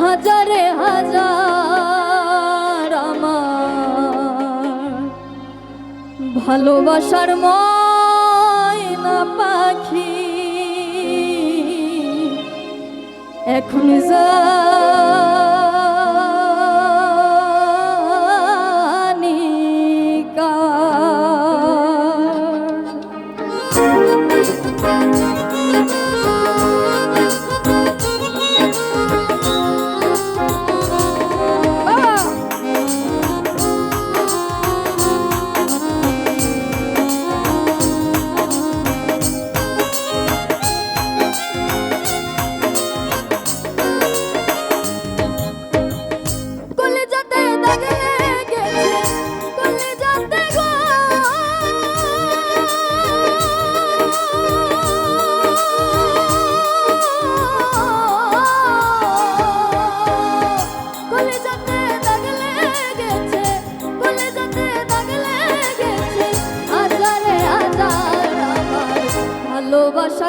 হাজারে হাজার আমার। ভালোবাসার ময়না পাখি এখন যা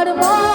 ভালোবাসার ময়না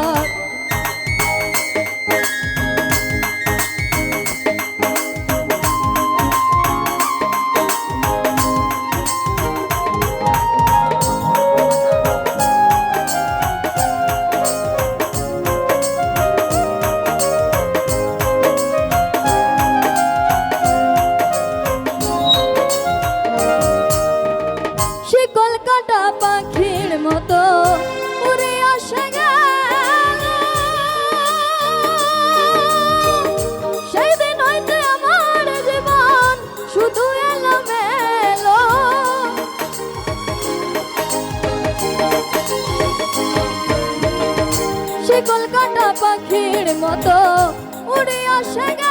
মতো উড়ে আসে গেল সেই দিন হইতে আমার জীবন শুধু এলো মেলো পাখির মতো উড়ে গেল